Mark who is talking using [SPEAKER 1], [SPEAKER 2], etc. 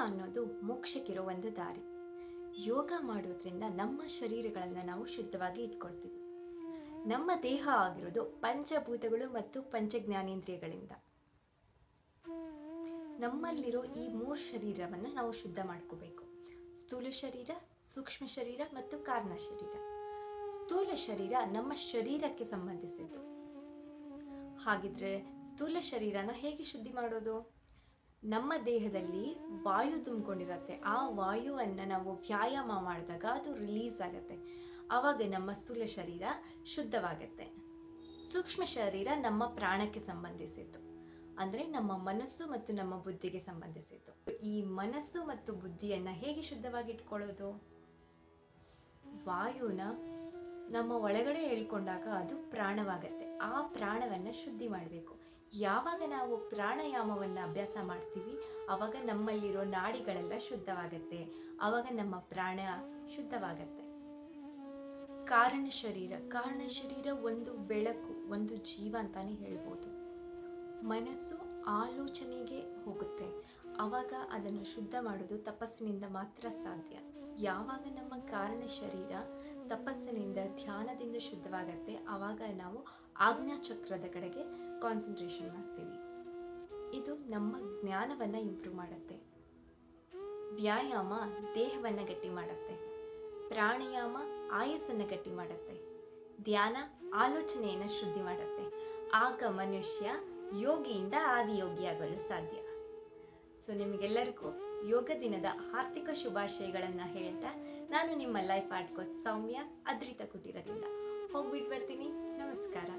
[SPEAKER 1] ಅನ್ನೋದು ಮೋಕ್ಷಕ್ಕಿರೋ ಒಂದು ದಾರಿ. ಯೋಗ ಮಾಡೋದ್ರಿಂದ ನಮ್ಮ ಶರೀರಗಳನ್ನು ನಾವು ಶುದ್ಧವಾಗಿ ಇಟ್ಕೊಳ್ತೀವಿ. ನಮ್ಮ ದೇಹ ಆಗಿರೋದು ಪಂಚಭೂತಗಳು ಮತ್ತು ಪಂಚಜ್ಞಾನೇಂದ್ರಿಯಗಳಿಂದ. ನಮ್ಮಲ್ಲಿರೋ ಈ ಮೂರು ಶರೀರವನ್ನು ನಾವು ಶುದ್ಧ ಮಾಡ್ಕೋಬೇಕು. ಸ್ಥೂಲ ಶರೀರ, ಸೂಕ್ಷ್ಮ ಶರೀರ ಮತ್ತು ಕಾರಣ ಶರೀರ. ಸ್ಥೂಲ ಶರೀರ ನಮ್ಮ ಶರೀರಕ್ಕೆ ಸಂಬಂಧಿಸಿದ್ದು. ಹಾಗಿದ್ರೆ ಸ್ಥೂಲ ಶರೀರನ ಹೇಗೆ ಶುದ್ಧಿ ಮಾಡೋದು? ನಮ್ಮ ದೇಹದಲ್ಲಿ ವಾಯು ತುಂಬಿಕೊಂಡಿರತ್ತೆ. ಆ ವಾಯುವನ್ನು ನಾವು ವ್ಯಾಯಾಮ ಮಾಡಿದಾಗ ಅದು ರಿಲೀಸ್ ಆಗುತ್ತೆ. ಆವಾಗ ನಮ್ಮ ಸ್ಥೂಲ ಶರೀರ ಶುದ್ಧವಾಗತ್ತೆ. ಸೂಕ್ಷ್ಮ ಶರೀರ ನಮ್ಮ ಪ್ರಾಣಕ್ಕೆ ಸಂಬಂಧಿಸಿದ್ದು. ಅಂದರೆ ನಮ್ಮ ಮನಸ್ಸು ಮತ್ತು ನಮ್ಮ ಬುದ್ಧಿಗೆ ಸಂಬಂಧಿಸಿದ್ದು. ಈ ಮನಸ್ಸು ಮತ್ತು ಬುದ್ಧಿಯನ್ನು ಹೇಗೆ ಶುದ್ಧವಾಗಿ ಇಟ್ಕೊಳ್ಳೋದು? ವಾಯುನ ನಮ್ಮ ಒಳಗಡೆ ಹೇಳ್ಕೊಂಡಾಗ ಅದು ಪ್ರಾಣವಾಗತ್ತೆ. ಆ ಪ್ರಾಣವನ್ನು ಶುದ್ಧಿ ಮಾಡಬೇಕು. ಯಾವಾಗ ನಾವು ಪ್ರಾಣಾಯಾಮವನ್ನು ಅಭ್ಯಾಸ ಮಾಡ್ತೀವಿ ಆವಾಗ ನಮ್ಮಲ್ಲಿರೋ ನಾಡಿಗಳೆಲ್ಲ ಶುದ್ಧವಾಗತ್ತೆ. ಆವಾಗ ನಮ್ಮ ಪ್ರಾಣ ಶುದ್ಧವಾಗತ್ತೆ. ಕಾರಣ ಶರೀರ ಕಾರಣ ಶರೀರ ಒಂದು ಬೆಳಕು, ಒಂದು ಜೀವ ಅಂತಾನೆ ಹೇಳ್ಬೋದು. ಮನಸ್ಸು ಆಲೋಚನೆಗೆ ಹೋಗುತ್ತೆ. ಆವಾಗ ಅದನ್ನು ಶುದ್ಧ ಮಾಡೋದು ತಪಸ್ಸಿನಿಂದ ಮಾತ್ರ ಸಾಧ್ಯ. ಯಾವಾಗ ನಮ್ಮ ಕಾರಣ ಶರೀರ ತಪಸ್ಸಿನಿಂದ ಧ್ಯಾನದಿಂದ ಶುದ್ಧವಾಗತ್ತೆ ಆವಾಗ ನಾವು ಆಜ್ಞಾ ಚಕ್ರದ ಕಡೆಗೆ ಕಾನ್ಸಂಟ್ರೇಷನ್ ಮಾಡ್ತೀವಿ. ಇದು ನಮ್ಮ ಜ್ಞಾನವನ್ನು ಇಂಪ್ರೂವ್ ಮಾಡುತ್ತೆ. ವ್ಯಾಯಾಮ ದೇಹವನ್ನು ಗಟ್ಟಿ ಮಾಡುತ್ತೆ. ಪ್ರಾಣಾಯಾಮ ಆಯಸ್ಸನ್ನು ಗಟ್ಟಿ ಮಾಡುತ್ತೆ. ಧ್ಯಾನ ಆಲೋಚನೆಯನ್ನು ಶುದ್ಧಿ ಮಾಡುತ್ತೆ. ಆಗ ಮನುಷ್ಯ ಯೋಗಿಯಿಂದ ಆದಿಯೋಗಿಯಾಗಲು ಸಾಧ್ಯ. ಸೊ ನಿಮಗೆಲ್ಲರಿಗೂ ಯೋಗ ದಿನದ ಆರ್ಥಿಕ ಶುಭಾಶಯಗಳನ್ನು ಹೇಳ್ತಾ ನಾನು ನಿಮ್ಮ life art coach Soumya, Adrita ಕುಟೀರದಿಂದ. ಹೋಗ್ಬಿಟ್ಟು ಬರ್ತೀನಿ. ನಮಸ್ಕಾರ.